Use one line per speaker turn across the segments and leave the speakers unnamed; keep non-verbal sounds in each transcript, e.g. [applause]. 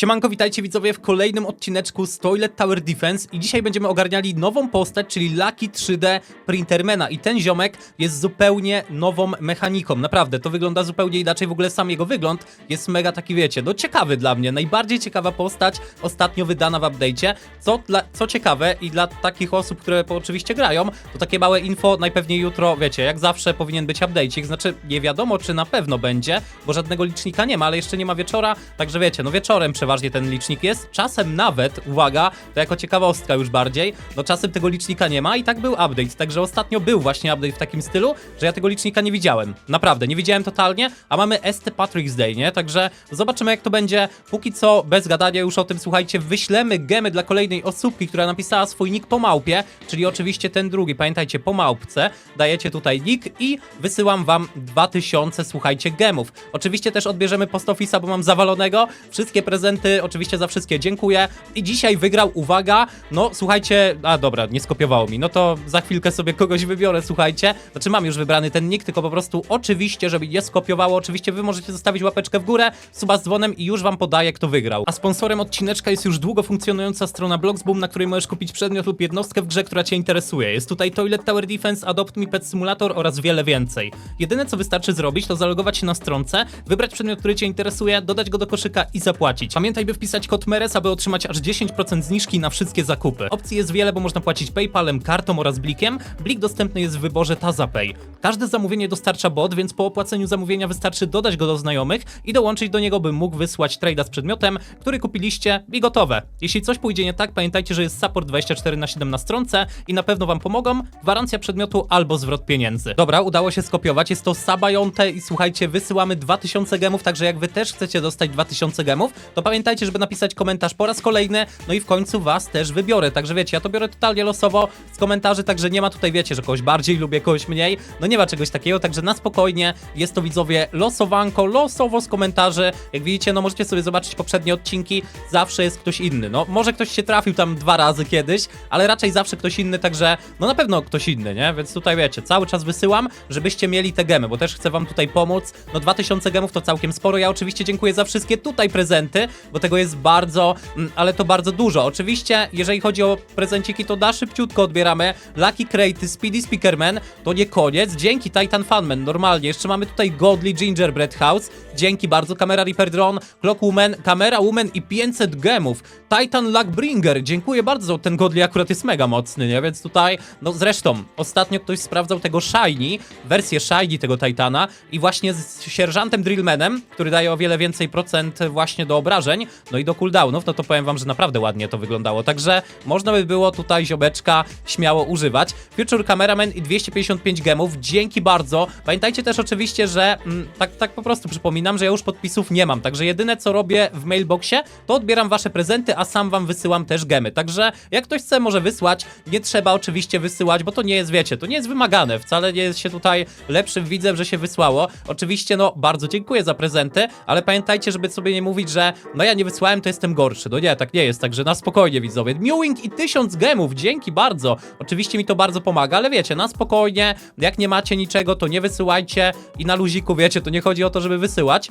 Siemanko, witajcie widzowie w kolejnym odcineczku z Toilet Tower Defense i dzisiaj będziemy ogarniali nową postać, czyli Lucky 3D Printermana. I ten ziomek jest zupełnie nową mechaniką, naprawdę, to wygląda zupełnie inaczej, w ogóle sam jego wygląd jest mega taki, wiecie, no ciekawy dla mnie, najbardziej ciekawa postać ostatnio wydana w update'cie, co, co ciekawe i dla takich osób, które oczywiście grają, to takie małe info najpewniej jutro, wiecie, jak zawsze powinien być update'cik, znaczy nie wiadomo czy na pewno będzie, bo żadnego licznika nie ma, ale jeszcze nie ma wieczora, także wiecie, no wieczorem ten licznik jest. Czasem nawet, uwaga, to jako ciekawostka już bardziej, no czasem tego licznika nie ma i tak był update. Także ostatnio był właśnie update w takim stylu, że ja tego licznika nie widziałem. Naprawdę, nie widziałem totalnie, a mamy ST Patrick's Day, nie? Także zobaczymy jak to będzie. Póki co, bez gadania już o tym, słuchajcie, wyślemy gemy dla kolejnej osóbki, która napisała swój nick po małpie, czyli oczywiście ten drugi, pamiętajcie, po małpce. Dajecie tutaj nick i wysyłam wam 2000, słuchajcie, gemów. Oczywiście też odbierzemy post bo mam zawalonego. Wszystkie prezenty oczywiście za wszystkie dziękuję. I dzisiaj wygrał, uwaga, no słuchajcie, a dobra, nie skopiowało mi, no to za chwilkę sobie kogoś wybiorę, słuchajcie. Znaczy mam już wybrany ten nick, tylko po prostu oczywiście, żeby nie skopiowało, oczywiście wy możecie zostawić łapeczkę w górę, suba z dzwonem i już wam podaję, kto wygrał. A sponsorem odcineczka jest już długo funkcjonująca strona Bloxboom, na której możesz kupić przedmiot lub jednostkę w grze, która cię interesuje. Jest tutaj Toilet Tower Defense, Adopt Me Pet Simulator oraz wiele więcej. Jedyne co wystarczy zrobić, to zalogować się na stronce, wybrać przedmiot, który cię interesuje, dodać go do koszyka i zapłacić. Pamiętaj, by wpisać kod MERES, aby otrzymać aż 10% zniżki na wszystkie zakupy. Opcji jest wiele, bo można płacić PayPalem, kartą oraz blikiem. Blik dostępny jest w wyborze TazaPay. Każde zamówienie dostarcza bot, więc po opłaceniu zamówienia wystarczy dodać go do znajomych i dołączyć do niego, by mógł wysłać trade'a z przedmiotem, który kupiliście i gotowe. Jeśli coś pójdzie nie tak, pamiętajcie, że jest support 24 na 7 na stronce i na pewno wam pomogą. Gwarancja przedmiotu albo zwrot pieniędzy. Dobra, udało się skopiować. Jest to Sabajonte i słuchajcie, wysyłamy 2000 gemów, także jak wy też chcecie dostać 2000 gemów, to pamiętajcie, żeby napisać komentarz po raz kolejny, no i w końcu was też wybiorę. Także wiecie, ja to biorę totalnie losowo z komentarzy, także nie ma tutaj, wiecie, że kogoś bardziej lubię, kogoś mniej. No nie ma czegoś takiego, także na spokojnie jest to widzowie losowanko, losowo z komentarzy. Jak widzicie, no możecie sobie zobaczyć poprzednie odcinki, zawsze jest ktoś inny. No może ktoś się trafił tam dwa razy kiedyś, ale raczej zawsze ktoś inny, także no na pewno ktoś inny, nie? Więc tutaj wiecie, cały czas wysyłam, żebyście mieli te gemy, bo też chcę wam tutaj pomóc. No 2000 gemów to całkiem sporo. Ja oczywiście dziękuję za wszystkie tutaj prezenty, bo tego jest bardzo, mm, ale to bardzo dużo. Oczywiście, jeżeli chodzi o prezenciki, to da szybciutko odbieramy. Lucky Crate, Speedy Speakerman, to nie koniec. Dzięki Titan Funman, normalnie. Jeszcze mamy tutaj Godly Gingerbread House. Dzięki bardzo. Kamera Reaper Drone, Clock Woman, Kamera Woman i 500 gemów. Titan Luckbringer, dziękuję bardzo. Ten Godly akurat jest mega mocny, nie? Więc tutaj, no zresztą, ostatnio ktoś sprawdzał tego Shiny, wersję Shiny tego Titana i właśnie z sierżantem Drillmanem, który daje o wiele więcej procent właśnie do obrażeń, no i do cooldownów, no to powiem wam, że naprawdę ładnie to wyglądało. Także można by było tutaj ziobeczka śmiało używać. Future Cameraman i 255 gemów, dzięki bardzo. Pamiętajcie też oczywiście, że mm, tak, tak po prostu przypominam, że ja już podpisów nie mam, także jedyne co robię w mailboxie, to odbieram wasze prezenty, a sam wam wysyłam też gemy. Także jak ktoś chce, może wysłać. Nie trzeba oczywiście wysyłać, bo to nie jest, wiecie, to nie jest wymagane. Wcale nie jest się tutaj lepszym widzem, że się wysłało. Oczywiście, no, bardzo dziękuję za prezenty, ale pamiętajcie, żeby sobie nie mówić, że no ja nie wysłałem, to jestem gorszy. No nie, tak nie jest, także na spokojnie widzowie. Mewing i 1000 gemów, dzięki bardzo. Oczywiście mi to bardzo pomaga, ale wiecie, na spokojnie, jak nie macie niczego, to nie wysyłajcie i na luziku, wiecie, to nie chodzi o to, żeby wysyłać.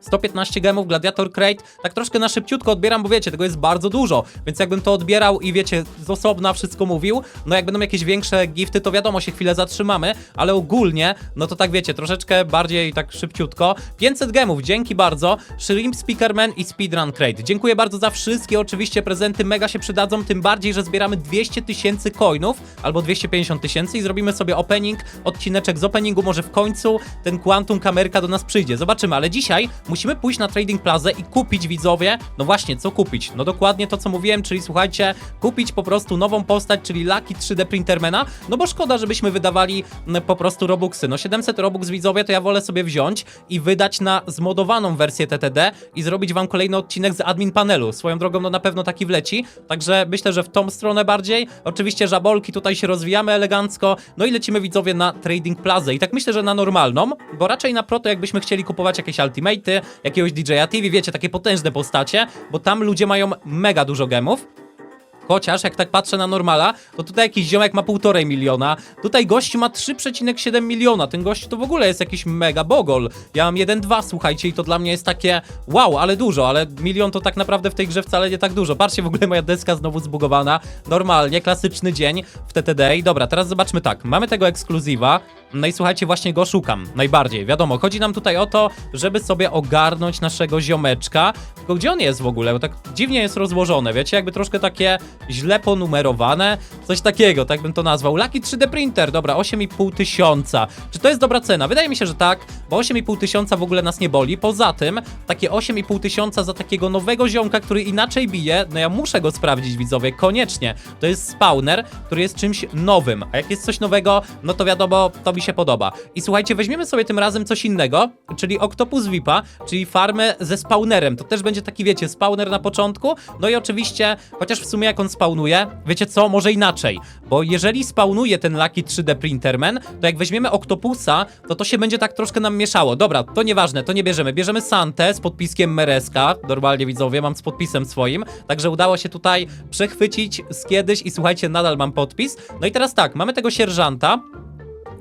115 gemów, Gladiator Crate, tak troszkę na szybciutko odbieram, bo wiecie, tego jest bardzo dużo, więc jakbym to odbierał i wiecie, z osobna wszystko mówił, no jak będą jakieś większe gifty, to wiadomo, się chwilę zatrzymamy, ale ogólnie, no to tak wiecie, troszeczkę bardziej tak szybciutko. 500 gemów, dzięki bardzo, Shrimp Speakerman i Speedrun Crate. Dziękuję bardzo za wszystkie oczywiście prezenty, mega się przydadzą, tym bardziej, że zbieramy 200 tysięcy coinów, albo 250 tysięcy i zrobimy sobie opening, odcineczek z openingu, może w końcu ten Quantum kamerka do nas przyjdzie, zobaczymy, ale dzisiaj musimy pójść na Trading Plaza i kupić widzowie, no właśnie, co kupić? No dokładnie to, co mówiłem, czyli słuchajcie, kupić po prostu nową postać, czyli Lucky 3D Printermana, no bo szkoda, żebyśmy wydawali mm, po prostu Robuxy. No 700 Robux widzowie, to ja wolę sobie wziąć i wydać na zmodowaną wersję TTD i zrobić wam kolejny odcinek z admin panelu. Swoją drogą, no na pewno taki wleci, także myślę, że w tą stronę bardziej. Oczywiście żabolki, tutaj się rozwijamy elegancko, no i lecimy widzowie na Trading Plaza i tak myślę, że na normalną, bo raczej na proto jakbyśmy chcieli kupować jakieś jakiegoś DJ'a TV, wiecie, takie potężne postacie, bo tam ludzie mają mega dużo gemów. Chociaż jak tak patrzę na normala, to tutaj jakiś ziomek ma półtorej miliona, tutaj gość ma 3,7 miliona, ten gość to w ogóle jest jakiś mega bogol. Ja mam 1,2, słuchajcie, i to dla mnie jest takie wow, ale dużo, ale milion to tak naprawdę w tej grze wcale nie tak dużo. Patrzcie, w ogóle moja deska znowu zbugowana, normalnie, klasyczny dzień w TTD. Dobra, teraz zobaczmy tak, mamy tego ekskluzywa, no i słuchajcie, właśnie go szukam, najbardziej. Wiadomo, chodzi nam tutaj o to, żeby sobie ogarnąć naszego ziomeczka, tylko gdzie on jest w ogóle, bo tak dziwnie jest rozłożone, wiecie, jakby troszkę takie źle ponumerowane, coś takiego, tak bym to nazwał. Lucky 3D Printer, dobra, 8,5 tysiąca. Czy to jest dobra cena? Wydaje mi się, że tak, bo 8,5 tysiąca w ogóle nas nie boli. Poza tym, takie 8,5 tysiąca za takiego nowego ziomka, który inaczej bije, no ja muszę go sprawdzić, widzowie, koniecznie. To jest spawner, który jest czymś nowym, a jak jest coś nowego, no to wiadomo, to mi się podoba. I słuchajcie, weźmiemy sobie tym razem coś innego, czyli Octopus VIPa, czyli farmę ze spawnerem. To też będzie taki, wiecie, spawner na początku, no i oczywiście, chociaż w sumie jak on spawnuje, wiecie co, może inaczej, bo jeżeli spawnuje ten Lucky 3D Printerman, to jak weźmiemy Octopusa, to to się będzie tak troszkę nam mieszało. Dobra, to nieważne, to nie bierzemy. Bierzemy Santę z podpiskiem Mereska, normalnie widzowie, mam z podpisem swoim, także udało się tutaj przechwycić z kiedyś i słuchajcie, nadal mam podpis. No i teraz tak, mamy tego sierżanta,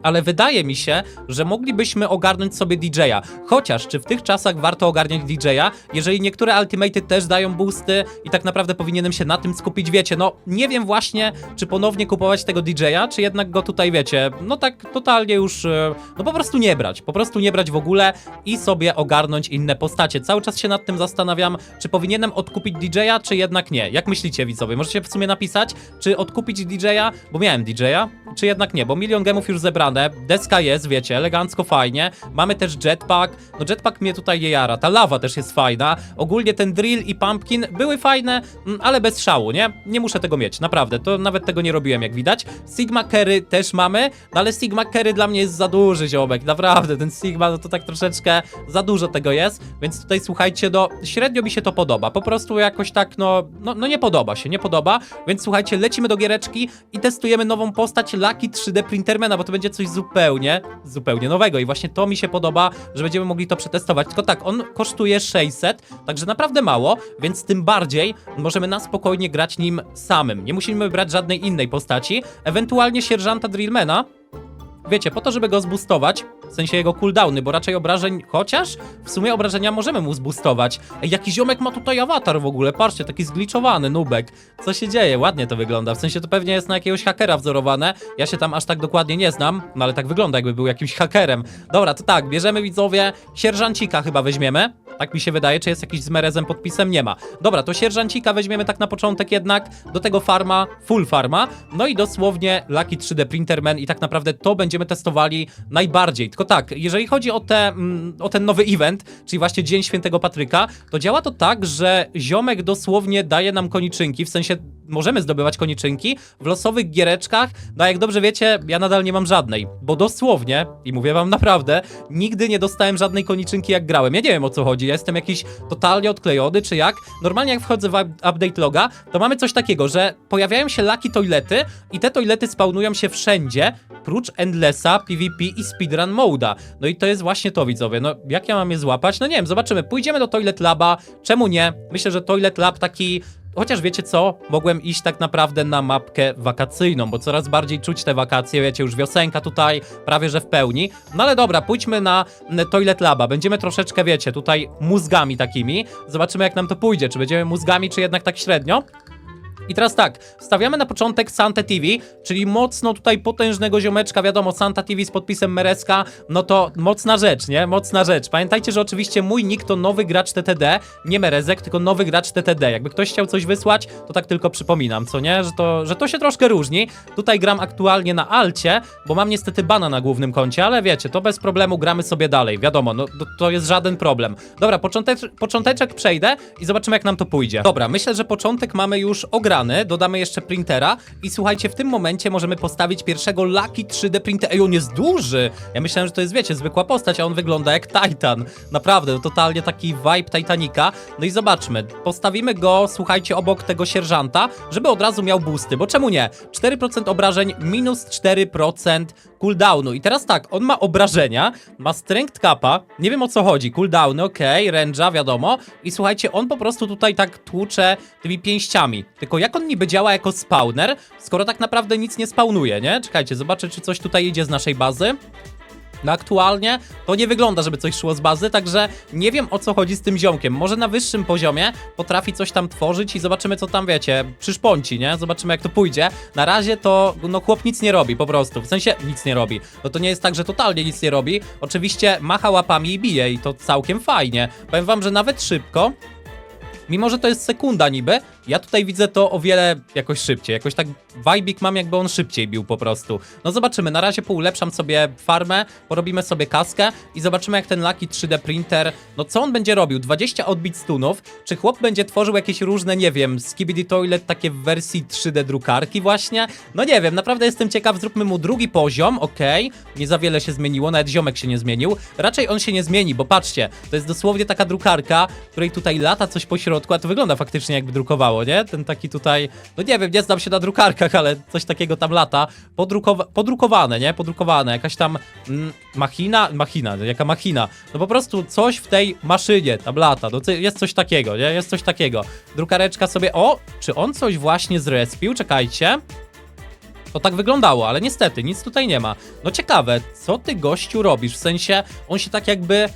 ale wydaje mi się, że moglibyśmy ogarnąć sobie DJ-a. Chociaż, czy w tych czasach warto ogarniać DJ-a, jeżeli niektóre ultimaty też dają boosty i tak naprawdę powinienem się na tym skupić, wiecie, no nie wiem właśnie, czy ponownie kupować tego DJ-a, czy jednak go tutaj, wiecie, no tak totalnie już, e, no po prostu nie brać, po prostu nie brać w ogóle i sobie ogarnąć inne postacie. Cały czas się nad tym zastanawiam, czy powinienem odkupić DJ-a, czy jednak nie. Jak myślicie, widzowie? Możecie w sumie napisać, czy odkupić DJ-a, bo miałem DJ-a, czy jednak nie, bo milion gemów już zebrane, deska jest, wiecie, elegancko, fajnie, mamy też jetpack, no jetpack mnie tutaj je jara, ta lawa też jest fajna, ogólnie ten drill i pumpkin były fajne, mm, ale bez szału, nie? Nie muszę tego mieć, naprawdę, to nawet tego nie robiłem, jak widać. Sigma Carry też mamy, no ale Sigma Carry dla mnie jest za duży ziomek, naprawdę, ten Sigma, no to tak troszeczkę za dużo tego jest, więc tutaj słuchajcie, no średnio mi się to podoba, po prostu jakoś tak, no, no, no nie podoba się, nie podoba, więc słuchajcie, lecimy do giereczki i testujemy nową postać Lucky 3D Printermana, bo to będzie zupełnie, zupełnie nowego. I właśnie to mi się podoba, że będziemy mogli to przetestować, tylko tak, on kosztuje 600, także naprawdę mało, więc tym bardziej możemy na spokojnie grać nim samym, nie musimy brać żadnej innej postaci, ewentualnie sierżanta Drillmana, Wiecie, po to, żeby go zboostować, w sensie jego cooldowny, bo raczej obrażeń, chociaż w sumie obrażenia możemy mu zboostować. Ej, jaki ziomek ma tutaj awatar w ogóle, patrzcie, taki zgliczowany nubek. Co się dzieje? Ładnie to wygląda, w sensie to pewnie jest na jakiegoś hakera wzorowane. Ja się tam aż tak dokładnie nie znam, no ale tak wygląda, jakby był jakimś hakerem. Dobra, to tak, bierzemy widzowie, sierżancika chyba weźmiemy. Tak mi się wydaje, czy jest jakiś z Merezem podpisem? Nie ma. Dobra, to sierżancika weźmiemy tak na początek jednak, do tego farma, full farma, no i dosłownie Lucky 3D Printerman i tak naprawdę to będziemy testowali najbardziej. Tylko tak, jeżeli chodzi o, te, mm, o ten nowy event, czyli właśnie Dzień Świętego Patryka, to działa to tak, że ziomek dosłownie daje nam koniczynki, w sensie możemy zdobywać koniczynki w losowych giereczkach, no a jak dobrze wiecie, ja nadal nie mam żadnej, bo dosłownie, i mówię wam naprawdę, nigdy nie dostałem żadnej koniczynki jak grałem. Ja nie wiem o co chodzi, ja jestem jakiś totalnie odklejony, czy jak. Normalnie jak wchodzę w up- update loga, to mamy coś takiego, że pojawiają się lucky toilety i te toilety spawnują się wszędzie, prócz Endlessa, PvP i Speedrun Moda. No i to jest właśnie to, widzowie. No, jak ja mam je złapać? No nie wiem, zobaczymy. Pójdziemy do Toilet Laba, czemu nie? Myślę, że Toilet Lab taki Chociaż wiecie co, mogłem iść tak naprawdę na mapkę wakacyjną, bo coraz bardziej czuć te wakacje, wiecie, już wiosenka tutaj prawie że w pełni. No ale dobra, pójdźmy na Toilet Laba. Będziemy troszeczkę, wiecie, tutaj mózgami takimi. Zobaczymy jak nam to pójdzie, czy będziemy mózgami, czy jednak tak średnio. I teraz tak, stawiamy na początek Santa TV, czyli mocno tutaj potężnego ziomeczka, wiadomo, Santa TV z podpisem Mereska, no to mocna rzecz, nie? Mocna rzecz. Pamiętajcie, że oczywiście mój nick to nowy gracz TTD, nie Merezek, tylko nowy gracz TTD. Jakby ktoś chciał coś wysłać, to tak tylko przypominam, co nie? Że to, że to się troszkę różni. Tutaj gram aktualnie na alcie, bo mam niestety bana na głównym koncie, ale wiecie, to bez problemu gramy sobie dalej, wiadomo, no to, jest żaden problem. Dobra, początecz, począteczek przejdę i zobaczymy jak nam to pójdzie. Dobra, myślę, że początek mamy już dodamy jeszcze printera i słuchajcie, w tym momencie możemy postawić pierwszego Lucky 3D printera. Ej, on jest duży! Ja myślałem, że to jest, wiecie, zwykła postać, a on wygląda jak Titan. Naprawdę, totalnie taki vibe Titanica. No i zobaczmy, postawimy go, słuchajcie, obok tego sierżanta, żeby od razu miał boosty, bo czemu nie? 4% obrażeń, minus 4% cooldownu. I teraz tak, on ma obrażenia, ma strength capa, nie wiem o co chodzi, cooldowny, okej, range'a, wiadomo. I słuchajcie, on po prostu tutaj tak tłucze tymi pięściami. Tylko jak jak on niby działa jako spawner, skoro tak naprawdę nic nie spawnuje, nie? Czekajcie, zobaczę, czy coś tutaj idzie z naszej bazy. No aktualnie to nie wygląda, żeby coś szło z bazy, także nie wiem o co chodzi z tym ziomkiem. Może na wyższym poziomie potrafi coś tam tworzyć i zobaczymy co tam wiecie, przyszponci, nie? Zobaczymy jak to pójdzie. Na razie to, no chłop nic nie robi po prostu, w sensie nic nie robi. No to nie jest tak, że totalnie nic nie robi. Oczywiście macha łapami i bije i to całkiem fajnie. Powiem wam, że nawet szybko, Mimo, że to jest sekunda niby, ja tutaj widzę to o wiele jakoś szybciej. Jakoś tak vibik mam, jakby on szybciej bił po prostu. No zobaczymy, na razie poulepszam sobie farmę, porobimy sobie kaskę i zobaczymy jak ten Lucky 3D printer, no co on będzie robił? 20 odbić stunów? Czy chłop będzie tworzył jakieś różne, nie wiem, Skibidi Toilet takie w wersji 3D drukarki właśnie? No nie wiem, naprawdę jestem ciekaw, zróbmy mu drugi poziom, okej. Nie za wiele się zmieniło, nawet ziomek się nie zmienił. Raczej on się nie zmieni, bo patrzcie, to jest dosłownie taka drukarka, której tutaj lata coś po środku, a to wygląda faktycznie jakby drukowało, nie? Ten taki tutaj, no nie wiem, nie znam się na drukarkach, ale coś takiego tam lata. Podrukowa podrukowane, nie? Podrukowane, jakaś tam mm, machina, machina, jaka machina. No po prostu coś w tej maszynie tam lata, no jest coś takiego, nie? Jest coś takiego. Drukareczka sobie, o, czy on coś właśnie zrespił? Czekajcie. To tak wyglądało, ale niestety nic tutaj nie ma. No ciekawe, co ty gościu robisz? W sensie, on się tak jakby,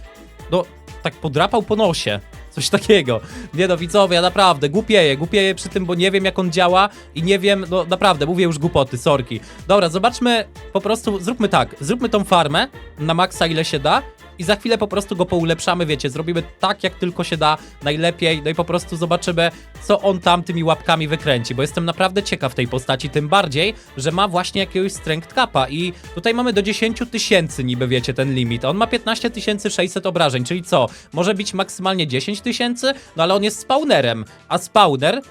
no, tak podrapał po nosie. Coś takiego. Nie no, widzowie, ja naprawdę głupieję, głupieję przy tym, bo nie wiem jak on działa i nie wiem, no naprawdę, mówię już głupoty, sorki. Dobra, zobaczmy, po prostu zróbmy tak, zróbmy tą farmę na maksa ile się da i za chwilę po prostu go poulepszamy, wiecie, zrobimy tak jak tylko się da, najlepiej, no i po prostu zobaczymy, co on tam tymi łapkami wykręci, bo jestem naprawdę ciekaw tej postaci, tym bardziej, że ma właśnie jakiegoś strength capa i tutaj mamy do 10 tysięcy niby, wiecie, ten limit, on ma 15 600 obrażeń, czyli co, może być maksymalnie 10 tysięcy, no ale on jest spawnerem, a spawner,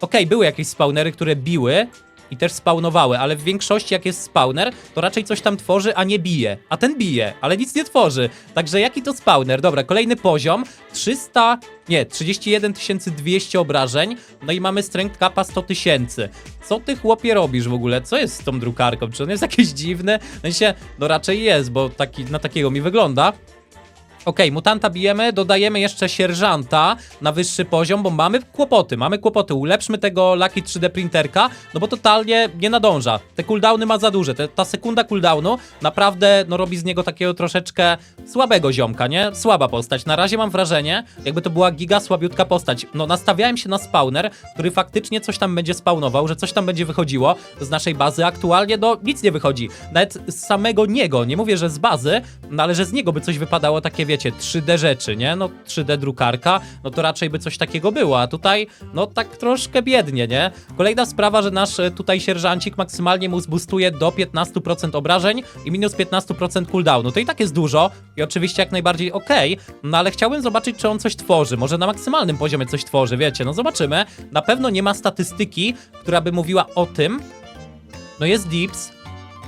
okej, były jakieś spawnery, które biły, i też spawnowały, ale w większości jak jest spawner, to raczej coś tam tworzy, a nie bije. A ten bije, ale nic nie tworzy. Także jaki to spawner? Dobra, kolejny poziom. 300, nie, 31 200 obrażeń. No i mamy strength capa 100 tysięcy. Co ty chłopie robisz w ogóle? Co jest z tą drukarką? Czy on jest jakiś dziwny? W no raczej jest, bo taki, na takiego mi wygląda. Okej, mutanta bijemy, dodajemy jeszcze sierżanta na wyższy poziom, bo mamy kłopoty, mamy kłopoty. Ulepszmy tego Lucky 3D printerka, no bo totalnie nie nadąża. Te cooldowny ma za duże, Te, ta sekunda cooldownu naprawdę no, robi z niego takiego troszeczkę słabego ziomka, nie? Słaba postać. Na razie mam wrażenie, jakby to była giga słabiutka postać. No nastawiałem się na spawner, który faktycznie coś tam będzie spawnował, że coś tam będzie wychodziło z naszej bazy. Aktualnie no nic nie wychodzi. Nawet z samego niego, nie mówię, że z bazy, no ale że z niego by coś wypadało takie, wiecie, 3D rzeczy, nie? No 3D drukarka, no to raczej by coś takiego było, a tutaj, no tak troszkę biednie, nie? Kolejna sprawa, że nasz e, tutaj sierżancik maksymalnie mu zbustuje do 15% obrażeń i minus 15% cooldownu. To i tak jest dużo i oczywiście jak najbardziej okej, no ale chciałbym zobaczyć, czy on coś tworzy. Może na maksymalnym poziomie coś tworzy, wiecie, no zobaczymy. Na pewno nie ma statystyki, która by mówiła o tym, no jest dips,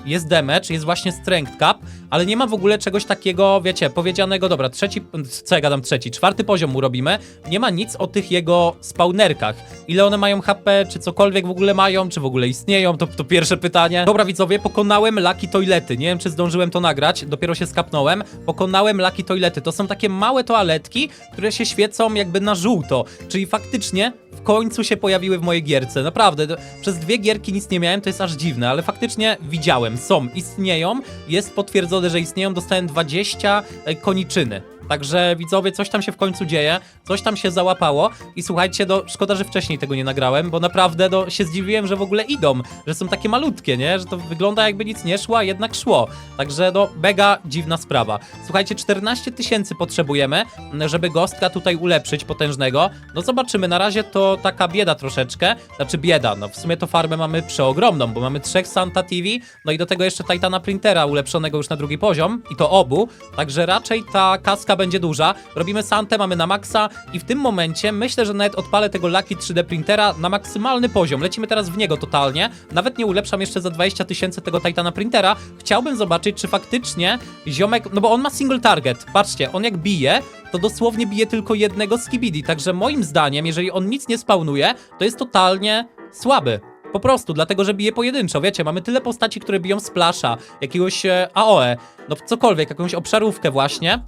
jest damage, jest właśnie strength cap, ale nie ma w ogóle czegoś takiego, wiecie, powiedzianego, dobra, trzeci, co ja gadam, trzeci, czwarty poziom mu robimy, nie ma nic o tych jego spawnerkach. Ile one mają HP, czy cokolwiek w ogóle mają, czy w ogóle istnieją, to, to pierwsze pytanie. Dobra widzowie, pokonałem Lucky Toilety, nie wiem czy zdążyłem to nagrać, dopiero się skapnąłem, pokonałem Lucky Toilety, to są takie małe toaletki, które się świecą jakby na żółto, czyli faktycznie w końcu się pojawiły w mojej gierce, naprawdę, przez dwie gierki nic nie miałem, to jest aż dziwne, ale faktycznie widziałem, są, istnieją, jest potwierdzone, że istnieją, dostałem 20 e, koniczyny. Także widzowie, coś tam się w końcu dzieje, coś tam się załapało i słuchajcie, no szkoda, że wcześniej tego nie nagrałem, bo naprawdę no, się zdziwiłem, że w ogóle idą, że są takie malutkie, nie? Że to wygląda jakby nic nie szło, a jednak szło. Także no, mega dziwna sprawa. Słuchajcie, 14 tysięcy potrzebujemy, żeby gostka tutaj ulepszyć potężnego. No zobaczymy, na razie to taka bieda troszeczkę, znaczy bieda, no w sumie to farmę mamy przeogromną, bo mamy trzech Santa TV, no i do tego jeszcze Titana Printera ulepszonego już na drugi poziom i to obu, także raczej ta kaska będzie duża. Robimy Santę, mamy na maksa i w tym momencie myślę, że nawet odpalę tego Lucky 3D Printera na maksymalny poziom. Lecimy teraz w niego totalnie. Nawet nie ulepszam jeszcze za 20 tysięcy tego Titana Printera. Chciałbym zobaczyć, czy faktycznie ziomek, no bo on ma single target. Patrzcie, on jak bije, to dosłownie bije tylko jednego skibidi. Także moim zdaniem, jeżeli on nic nie spawnuje, to jest totalnie słaby. Po prostu, dlatego że bije pojedynczo, wiecie, mamy tyle postaci, które biją splasha, jakiegoś e, AOE, no cokolwiek, jakąś obszarówkę właśnie.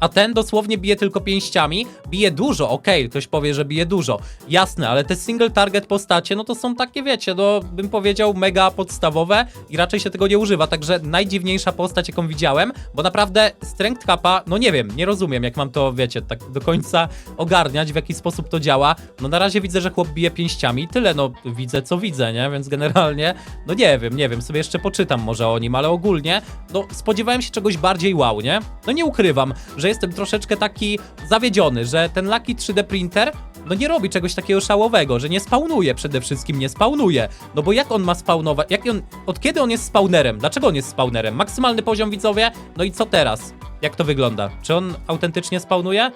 A ten dosłownie bije tylko pięściami. Bije dużo, okej, ktoś powie, że bije dużo. Jasne, ale te single target postacie, no to są takie, wiecie, no bym powiedział mega podstawowe i raczej się tego nie używa, także najdziwniejsza postać, jaką widziałem, bo naprawdę Strength Kappa, no nie wiem, nie rozumiem, jak mam to, wiecie, tak do końca ogarniać, w jaki sposób to działa. No na razie widzę, że chłop bije pięściami i tyle, no widzę, co widzę, nie? Więc generalnie, no nie wiem, nie wiem, sobie jeszcze poczytam może o nim, ale ogólnie, no spodziewałem się czegoś bardziej wow, nie? No nie ukrywam, że jestem troszeczkę taki zawiedziony, że ten Lucky 3D Printer no nie robi czegoś takiego szałowego, że nie spawnuje przede wszystkim, nie spawnuje. No bo jak on ma spawnować, jak on, od kiedy on jest spawnerem? Dlaczego on jest spawnerem? Maksymalny poziom widzowie? No i co teraz? Jak to wygląda? Czy on autentycznie spawnuje?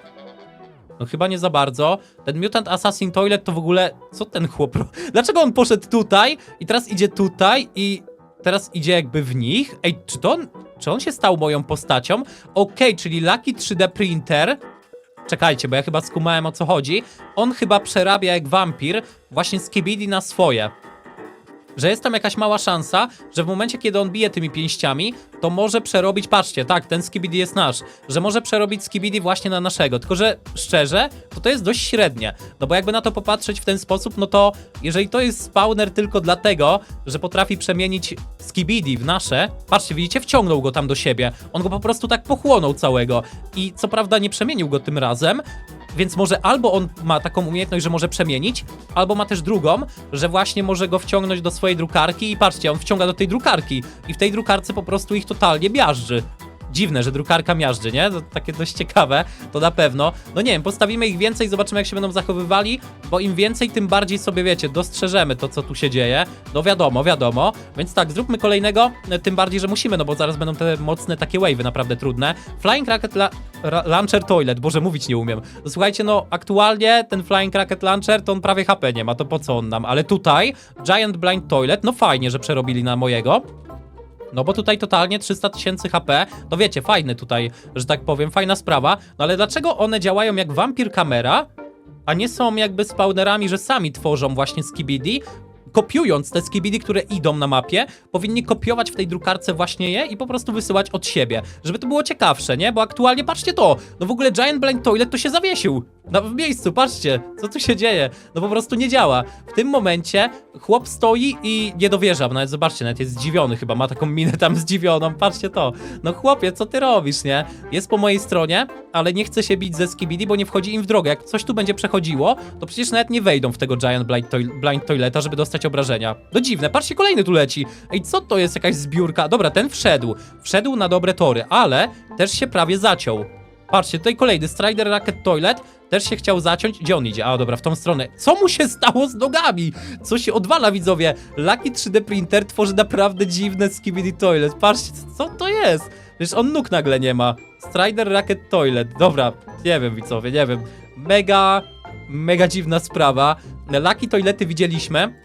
No chyba nie za bardzo. Ten Mutant Assassin Toilet to w ogóle... Co ten chłop... [laughs] Dlaczego on poszedł tutaj i teraz idzie tutaj i teraz idzie jakby w nich? Ej, czy to on... Czy on się stał moją postacią? Okej, czyli Lucky 3D Printer Czekajcie, bo ja chyba skumałem o co chodzi. On chyba przerabia jak wampir właśnie Skibidi na swoje. Że jest tam jakaś mała szansa, że w momencie, kiedy on bije tymi pięściami, to może przerobić, patrzcie, tak, ten Skibidi jest nasz, że może przerobić Skibidi właśnie na naszego, tylko że szczerze, to to jest dość średnie, no bo jakby na to popatrzeć w ten sposób, no to jeżeli to jest spawner tylko dlatego, że potrafi przemienić Skibidi w nasze, patrzcie, widzicie, wciągnął go tam do siebie, on go po prostu tak pochłonął całego. I co prawda nie przemienił go tym razem, więc może albo on ma taką umiejętność, że może przemienić, albo ma też drugą, że właśnie może go wciągnąć do swojej drukarki i patrzcie, on wciąga do tej drukarki i w tej drukarce po prostu ich totalnie miażdży. Dziwne, że drukarka miażdży, nie? To takie dość ciekawe, to na pewno. No nie wiem, postawimy ich więcej, zobaczymy jak się będą zachowywali, bo im więcej, tym bardziej sobie, wiecie, dostrzeżemy to, co tu się dzieje. No wiadomo, wiadomo. Więc tak, zróbmy kolejnego, e, tym bardziej, że musimy, no bo zaraz będą te mocne takie wave'y naprawdę trudne. Flying Rocket la Launcher Toilet, boże, mówić nie umiem. No słuchajcie, no aktualnie ten Flying Rocket Launcher to on prawie HP nie ma, to po co on nam? Ale tutaj Giant Blind Toilet, no fajnie, że przerobili na mojego. No bo tutaj totalnie 300 tysięcy HP, no wiecie, fajny tutaj, że tak powiem, fajna sprawa, no ale dlaczego one działają jak Vampir Kamera, a nie są jakby spawnerami, że sami tworzą właśnie skibidi? Kopiując te skibidi, które idą na mapie, powinni kopiować w tej drukarce właśnie je i po prostu wysyłać od siebie, żeby to było ciekawsze, nie? Bo aktualnie, patrzcie to, no w ogóle Giant Blind Toilet to się zawiesił, no, w miejscu, patrzcie, co tu się dzieje, no po prostu nie działa. W tym momencie chłop stoi i nie dowierza, nawet zobaczcie, nawet jest zdziwiony chyba, ma taką minę tam zdziwioną, patrzcie to. No chłopie, co ty robisz, nie? Jest po mojej stronie, ale nie chce się bić ze skibidi, bo nie wchodzi im w drogę. Jak coś tu będzie przechodziło, to przecież nawet nie wejdą w tego Giant Blind, toil blind Toileta, żeby dostać obrażenia. No dziwne, patrzcie, kolejny tu leci. Ej, co to jest, jakaś zbiórka? Dobra, ten wszedł, wszedł na dobre tory, ale też się prawie zaciął. Patrzcie, tutaj kolejny Strider Rocket Toilet też się chciał zaciąć. Gdzie on idzie? A, dobra, w tą stronę. Co mu się stało z nogami? Co się odwala, widzowie? Lucky 3D Printer tworzy naprawdę dziwne Skibidi Toilet. Patrzcie, co to jest? Przecież on nóg nagle nie ma. Strider Rocket Toilet. Dobra, nie wiem, widzowie, nie wiem. Mega, mega dziwna sprawa. Lucky Toilety widzieliśmy.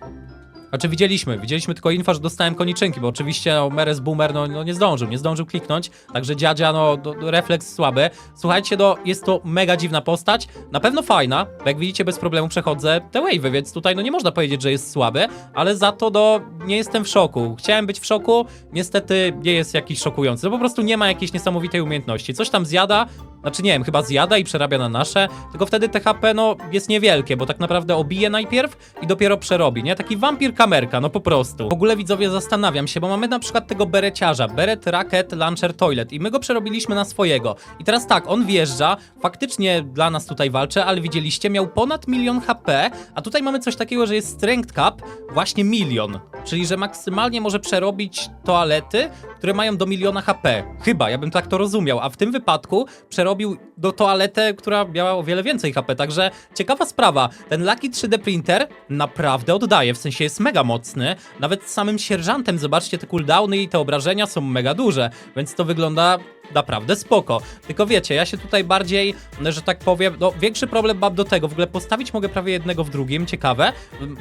Znaczy widzieliśmy, widzieliśmy tylko info, że dostałem koniczynki, bo oczywiście no, Meres Boomer no, no nie zdążył, nie zdążył kliknąć, także dziadzia no do, do, refleks słaby. Słuchajcie, no jest to mega dziwna postać, na pewno fajna, bo jak widzicie bez problemu przechodzę te wave'y, więc tutaj no nie można powiedzieć, że jest słaby, ale za to no nie jestem w szoku. Chciałem być w szoku, niestety nie jest jakiś szokujący, no po prostu nie ma jakiejś niesamowitej umiejętności. Coś tam zjada, znaczy nie wiem, chyba zjada i przerabia na nasze, tylko wtedy te HP no jest niewielkie, bo tak naprawdę obije najpierw i dopiero przerobi, nie? Taki wampir kamerka, no po prostu. W ogóle widzowie zastanawiam się, bo mamy na przykład tego bereciarza, Beret Racket Launcher Toilet i my go przerobiliśmy na swojego. I teraz tak, on wjeżdża, faktycznie dla nas tutaj walczy, ale widzieliście, miał ponad milion HP, a tutaj mamy coś takiego, że jest Strength Cap właśnie milion. Czyli, że maksymalnie może przerobić toalety, które mają do miliona HP. Chyba, ja bym tak to rozumiał, a w tym wypadku przerobił do toaletę, która miała o wiele więcej HP, także ciekawa sprawa. Ten Lucky 3D Printer naprawdę oddaje, w sensie jest mega mocny. Nawet z samym sierżantem, zobaczcie, te cooldowny i te obrażenia są mega duże, więc to wygląda naprawdę spoko. Tylko wiecie, ja się tutaj bardziej, że tak powiem, no większy problem mam do tego, w ogóle postawić mogę prawie jednego w drugim, ciekawe.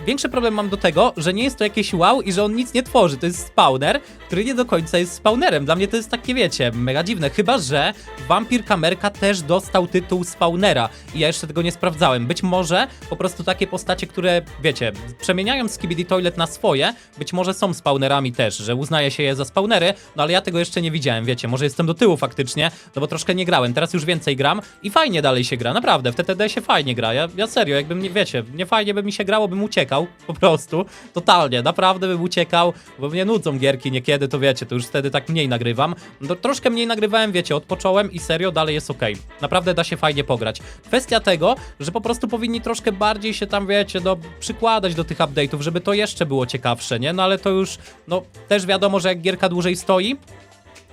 Większy problem mam do tego, że nie jest to jakieś wow i że on nic nie tworzy. To jest spawner, który nie do końca jest spawnerem. Dla mnie to jest takie, wiecie, mega dziwne. Chyba, że Vampir Kamerka też dostał tytuł spawnera i ja jeszcze tego nie sprawdzałem. Być może po prostu takie postacie, które, wiecie, przemieniają Skibidi Toilet na swoje, być może są spawnerami też, że uznaje się je za spawnery, no ale ja tego jeszcze nie widziałem, wiecie, może jestem do tyłu faktycznie, no bo troszkę nie grałem, teraz już więcej gram i fajnie dalej się gra, naprawdę, w TTD się fajnie gra, ja, ja serio, jakbym, nie wiecie, nie fajnie by mi się grało, bym uciekał, [laughs] po prostu, totalnie, naprawdę bym uciekał, bo mnie nudzą gierki niekiedy, to wiecie, to już wtedy tak mniej nagrywam, no troszkę mniej nagrywałem, wiecie, odpocząłem i serio, dalej jest okej, naprawdę da się fajnie pograć. Kwestia tego, że po prostu powinni troszkę bardziej się tam, wiecie, no, przykładać do tych update'ów, żeby to jeszcze było ciekawsze, nie, no ale to już, no, też wiadomo, że jak gierka dłużej stoi,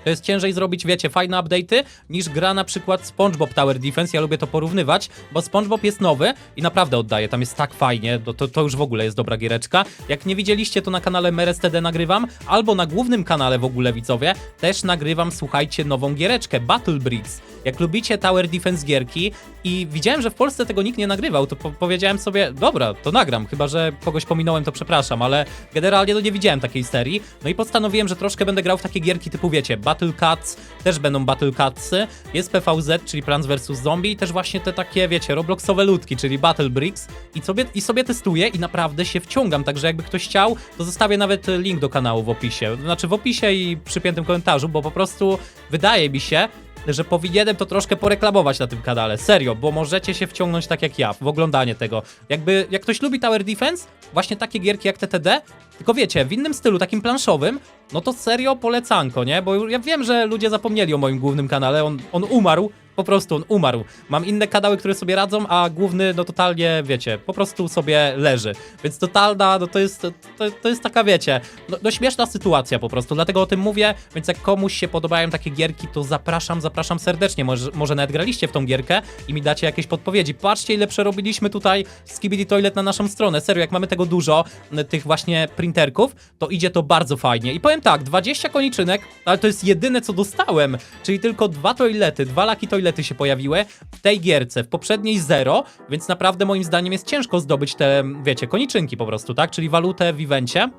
to jest ciężej zrobić, wiecie, fajne update'y, niż gra na przykład SpongeBob Tower Defense. Ja lubię to porównywać, bo SpongeBob jest nowy i naprawdę oddaje. Tam jest tak fajnie, to, to, to już w ogóle jest dobra giereczka. Jak nie widzieliście, to na kanale MeresTD nagrywam, albo na głównym kanale w ogóle, widzowie, też nagrywam, słuchajcie, nową giereczkę, Battle Bricks. Jak lubicie Tower Defense gierki i widziałem, że w Polsce tego nikt nie nagrywał, to po powiedziałem sobie, dobra, to nagram, chyba że kogoś pominąłem, to przepraszam, ale generalnie to nie widziałem takiej serii. No i postanowiłem, że troszkę będę grał w takie gierki typu, wiecie, Battle Cats, też będą Battle Catsy, jest PVZ, czyli Plants vs. Zombie i też właśnie te takie, wiecie, Robloxowe ludki, czyli Battle Bricks. I sobie, i sobie testuję i naprawdę się wciągam, także jakby ktoś chciał, to zostawię nawet link do kanału w opisie, znaczy w opisie i przypiętym komentarzu, bo po prostu wydaje mi się, że powinienem to troszkę poreklamować na tym kanale. Serio, bo możecie się wciągnąć tak jak ja w oglądanie tego. Jakby, jak ktoś lubi Tower Defense, właśnie takie gierki jak TTD, tylko wiecie, w innym stylu, takim planszowym, no to serio polecanko, nie? Bo ja wiem, że ludzie zapomnieli o moim głównym kanale, on, on umarł, po prostu on umarł. Mam inne kanały, które sobie radzą, a główny, no totalnie, wiecie, po prostu sobie leży. Więc totalna, no to jest, to, to jest taka, wiecie, no, no śmieszna sytuacja po prostu, dlatego o tym mówię, więc jak komuś się podobają takie gierki, to zapraszam, zapraszam serdecznie. Może, może nawet graliście w tą gierkę i mi dacie jakieś podpowiedzi. Patrzcie, ile przerobiliśmy tutaj Skibidi Toilet na naszą stronę. Serio, jak mamy tego dużo, tych właśnie printerków, to idzie to bardzo fajnie. I powiem tak, 20 koniczynek, ale to jest jedyne, co dostałem, czyli tylko dwa toilety, dwa laki toilety się pojawiły w tej gierce, w poprzedniej zero, więc naprawdę moim zdaniem jest ciężko zdobyć te, wiecie, koniczynki po prostu, tak? Czyli walutę w evencie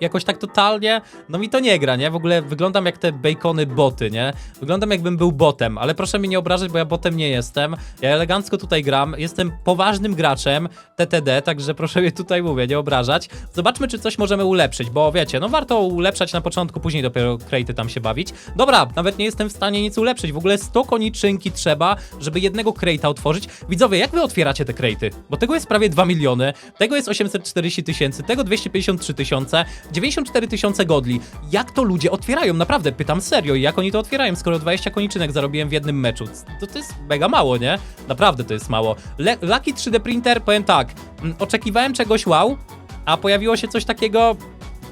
jakoś tak totalnie, no mi to nie gra, nie? W ogóle wyglądam jak te bacony boty, nie? Wyglądam jakbym był botem, ale proszę mnie nie obrażać, bo ja botem nie jestem. Ja elegancko tutaj gram, jestem poważnym graczem TTD, także proszę mnie tutaj mówię, nie obrażać. Zobaczmy, czy coś możemy ulepszyć, bo wiecie, no warto ulepszać na początku, później dopiero krejty tam się bawić. Dobra, nawet nie jestem w stanie nic ulepszyć, w ogóle 100 koniczynki trzeba, żeby jednego krejta otworzyć. Widzowie, jak wy otwieracie te krejty? Bo tego jest prawie 2 miliony, tego jest 840 tysięcy, tego 253 tysiące, 94 tysiące godli. Jak to ludzie otwierają? Naprawdę, pytam serio, jak oni to otwierają, skoro 20 koniczynek zarobiłem w jednym meczu? To, to jest mega mało, nie? Naprawdę to jest mało. Le Lucky 3D Printer, powiem tak, mm, oczekiwałem czegoś wow, a pojawiło się coś takiego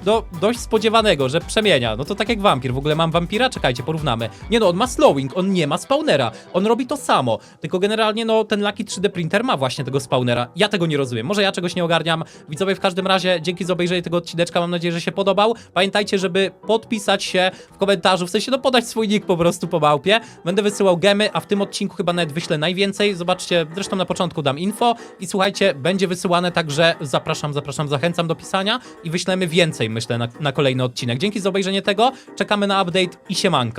do, dość spodziewanego, że przemienia. No to tak jak wampir. W ogóle mam wampira? Czekajcie, porównamy. Nie no, on ma slowing, on nie ma spawnera. On robi to samo. Tylko generalnie, no, ten Lucky 3D Printer ma właśnie tego spawnera. Ja tego nie rozumiem. Może ja czegoś nie ogarniam. Widzowie, w każdym razie, dzięki za obejrzenie tego odcineczka. Mam nadzieję, że się podobał. Pamiętajcie, żeby podpisać się w komentarzu, w sensie, no, podać swój nick po prostu po małpie. Będę wysyłał gemy, a w tym odcinku chyba nawet wyślę najwięcej. Zobaczcie, zresztą na początku dam info i słuchajcie, będzie wysyłane, także zapraszam, zapraszam, zachęcam do pisania i wyślemy więcej, myślę, na, na kolejny odcinek. Dzięki za obejrzenie tego, czekamy na update i siemanko.